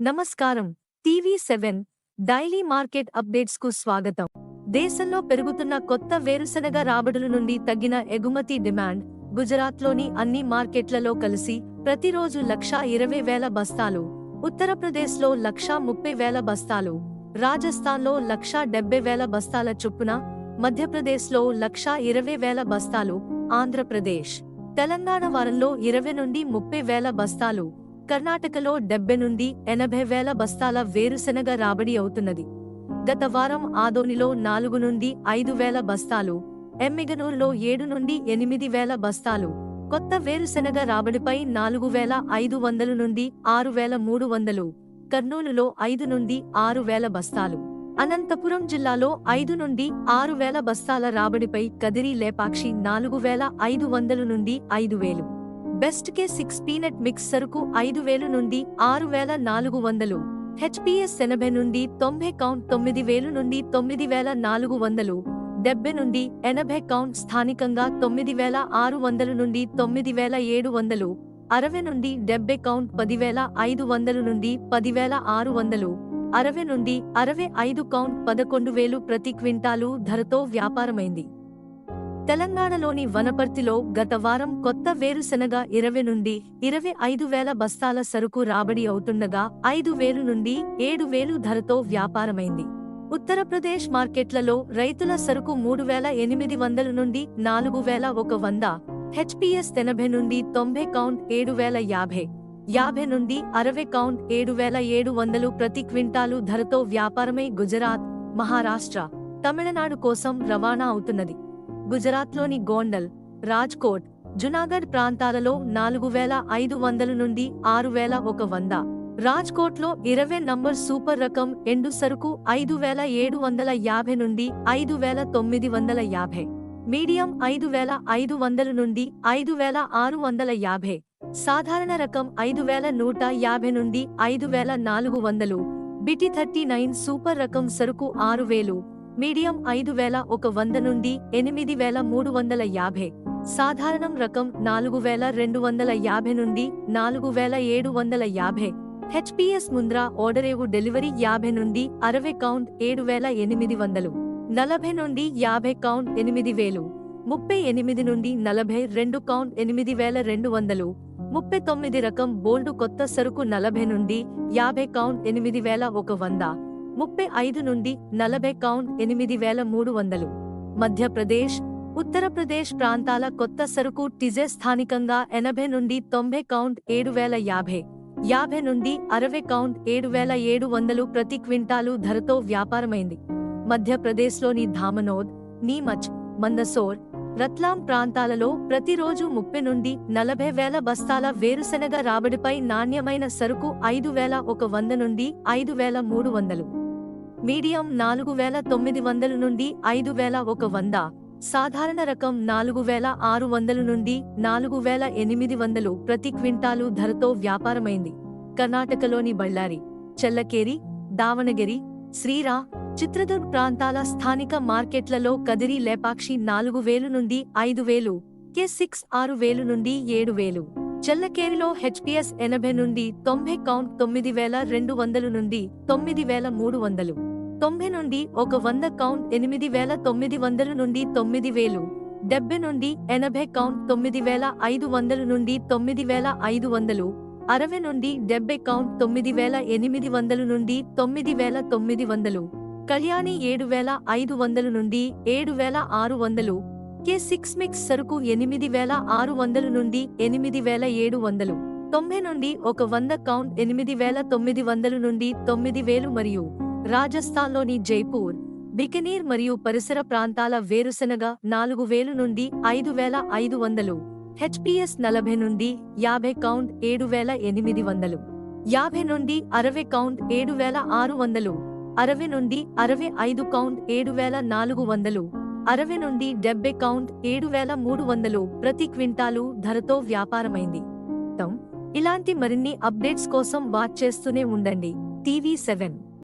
నమస్కారం. TV seven daily market అప్డేట్స్కు స్వాగతం. దేశంలో పెరుగుతున్న కొత్త వేరుశనగ రాబడుల నుండి తగ్గిన ఎగుమతి డిమాండ్ గుజరాత్లోని అన్ని మార్కెట్లలో కలిసి ప్రతిరోజు లక్షా ఇరవై వేల బస్తాలు ఉత్తరప్రదేశ్లో లక్షా ముప్పై వేల బస్తాలు రాజస్థాన్లో లక్షా డెబ్బై వేల బస్తాల చొప్పున మధ్యప్రదేశ్లో లక్షా ఇరవై వేల బస్తాలు ఆంధ్రప్రదేశ్ తెలంగాణ వారంలో ఇరవై నుండి ముప్పై వేల బస్తాలు కర్ణాటకలో డెబ్బై నుండి ఎనభై వేల బస్తాల వేరుశెనగ రాబడి అవుతున్నది. గత వారం ఆదోనిలో నాలుగు నుండి ఐదు వేల బస్తాలు ఎమ్మిగనూరులో ఏడు నుండి ఎనిమిది వేల బస్తాలు కొత్త వేరుశెనగ రాబడిపై నాలుగు వేల ఐదు వందలు నుండి ఆరు వేల మూడు వందలు కర్నూలులో ఐదు నుండి ఆరు వేల బస్తాలు అనంతపురం జిల్లాలో ఐదు నుండి ఆరు వేల బస్తాల రాబడిపై కదిరి లేపాక్షి నాలుగు వేల ఐదు వందలు నుండి ఐదు వేలు. Best K six peanut mix సరుకు ఐదు వేలు నుండి ఆరు వేల నాలుగు వందలు. హెచ్పిఎస్ ఎనభై నుండి తొంభై కౌంట్ తొమ్మిది వేలు నుండి తొమ్మిది వేల నాలుగు వందలు. డెబ్బై నుండి ఎనభై కౌంట్ స్థానికంగా తొమ్మిది వేల ఆరు వందలు నుండి తొమ్మిది వేల ఏడు వందలు. అరవై నుండి డెబ్బై కౌంట్ పదివేల ఐదు వందలు నుండి పదివేల ఆరు వందలు. అరవై నుండి అరవై ఐదు కౌంట్ పదకొండు వేలు ప్రతి క్వింటాలు ధరతో వ్యాపారమైంది. తెలంగాణలోని వనపర్తిలో గత వారం కొత్త వేరుశెనగ ఇరవై నుండి ఇరవై ఐదు వేల బస్తాల సరుకు రాబడి అవుతుండగా ఐదు వేలు నుండి ఏడు వేలు ధరతో వ్యాపారమైంది. ఉత్తరప్రదేశ్ మార్కెట్లలో రైతుల సరుకు మూడు వేల ఎనిమిది వందల నుండి నాలుగు వేల ఒక వంద హెచ్పిఎస్ ఎనభై నుండి తొంభై కౌంట్ ఏడు వేల యాభై యాభై నుండి అరవై కౌంట్ ఏడు వేల ఏడు వందలు ప్రతి క్వింటాలు ధరతో వ్యాపారమై గుజరాత్ మహారాష్ట్ర తమిళనాడు కోసం రవాణా అవుతున్నది. గుజరాత్లోని గోండల్ రాజ్కోట్ జునాగఢ్ ప్రాంతాలలో నాలుగు వేల ఐదు వందల నుండి ఆరు వేల ఒక వంద. రాజ్కోట్లో ఇరవై నంబర్ సూపర్ రకం ఎండు సరుకు ఐదు వేల ఏడు వందల యాభై నుండి ఐదు వేల తొమ్మిది వందల యాభై. మీడియం ఐదు వేల ఐదు వందల నుండి ఐదు వేల ఆరు వందల యాభై. సాధారణ రకం ఐదు వేల నూట యాభై నుండి ఐదు వేల నాలుగు వందలు. బిటి థర్టీ నైన్ సూపర్ రకం సరుకు ఆరు వేలు. మీడియం ఐదు వేల ఒక వంద నుండి ఎనిమిది వేల మూడు వందల యాభై. సాధారణం రకం నాలుగు వేల రెండు వందల యాభై నుండి నాలుగు వేల ఏడు వందల యాభై. హెచ్పిఎస్ ముంద్రా ఓడరేవు డెలివరీ యాభై నుండి అరవై కౌంట్ ఏడు వేల ఎనిమిది వందలు. నలభై నుండి యాభై కౌంట్ ఎనిమిది వేలు. ముప్పై ఎనిమిది నుండి నలభై రెండు కౌంట్ ఎనిమిది వేల రెండు వందలు. ముప్పై తొమ్మిది రకం బోల్డు కొత్త సరుకు నలభై నుండి యాభై కౌంట్ ఎనిమిది వేల ఒక వంద. ముప్పై ఐదు నుండి నలభై కౌంట్ ఎనిమిది వేల మూడు వందలు. మధ్యప్రదేశ్ ఉత్తరప్రదేశ్ ప్రాంతాల కొత్త సరుకు టిజే స్థానికంగా ఎనభై నుండి తొంభై కౌంట్ ఏడు వేల యాభై యాభై నుండి అరవై కౌంట్ ఏడు వేల ఏడు వందలు ప్రతి క్వింటాలు ధరతో వ్యాపారమైంది. మధ్యప్రదేశ్లోని ధామనోద్ నీమచ్ మందసోర్ రత్లాం ప్రాంతాలలో ప్రతిరోజు ముప్పై నుండి నలభై వేల బస్తాల వేరుశెనగ రాబడిపై నాణ్యమైన సరుకు ఐదు వేల ఒక వంద నుండి ఐదు వేల మూడు వందలు. మీడియం నాలుగు వేల తొమ్మిది వందల నుండి ఐదు వేల ఒక వంద. సాధారణ రకం నాలుగు వేల ఆరు వందల నుండి నాలుగు వేల ఎనిమిది వందలు ప్రతి క్వింటాలు ధరతో వ్యాపారమైంది. కర్ణాటకలోని బళ్ళారి చెల్లకేరి దావణగిరి శ్రీరా చిత్రదుర్గ్ ప్రాంతాల స్థానిక మార్కెట్లలో కదిరి లేపాక్షి నాలుగు వేలు నుండి ఐదు వేలు కె సిక్స్ ఆరు వేలు నుండి ఏడు వేలు. చెల్లకేరిలో హెచ్పిఎస్ ఎనభై నుండి తొంభై కౌంట్ తొమ్మిది వేల రెండు వందలు నుండి తొమ్మిది వేల మూడు వందలు. తొంభై నుండి ఒక వంద కౌంట్ ఎనిమిది వేల తొమ్మిది వందలు నుండి తొమ్మిది వేలు. డెబ్బై నుండి ఎనభై కౌంట్ తొమ్మిది వేల ఐదు వందలు నుండి తొమ్మిది వేల ఐదు వందలు. అరవై నుండి డెబ్బై కౌంట్ తొమ్మిది వేల ఎనిమిది వందలు నుండి తొమ్మిది వేల తొమ్మిది వందలు. కళ్యాణి ఏడు వేల ఐదు వందలు నుండి ఏడు వేల ఆరు వందలు. కే సిక్స్ మిక్స్ సరుకు ఎనిమిది వేల ఆరు వందలు నుండి ఎనిమిది వేల ఏడు వందలు తొంభై నుండి ఒక వంద కౌంట్ ఎనిమిది వేల తొమ్మిది వందలు నుండి తొమ్మిది వేలు మరియు రాజస్థాన్లోని జైపూర్ బికనీర్ మరియు పరిసర ప్రాంతాల వేరుశెనగ నాలుగు వేలు నుండి ఐదు వేల ఐదు వందలు హెచ్పిఎస్ నలభై నుండి యాభై కౌంట్ ఏడు వేల ఎనిమిది వందలు యాభై నుండి అరవై కౌంట్ ఏడు వేల ఆరు వందలు అరవై నుండి అరవై ఐదు కౌంట్ ఏడు వేల నాలుగు వందలు అరవై నుండి డెబ్బై కౌంట్ ఏడు వేల మూడు వందలు ప్రతి క్వింటాలు ధరతో వ్యాపారమైంది. ఇలాంటి మరిన్ని అప్డేట్స్ కోసం వాచ్ చేస్తూనే ఉండండి. TV seven.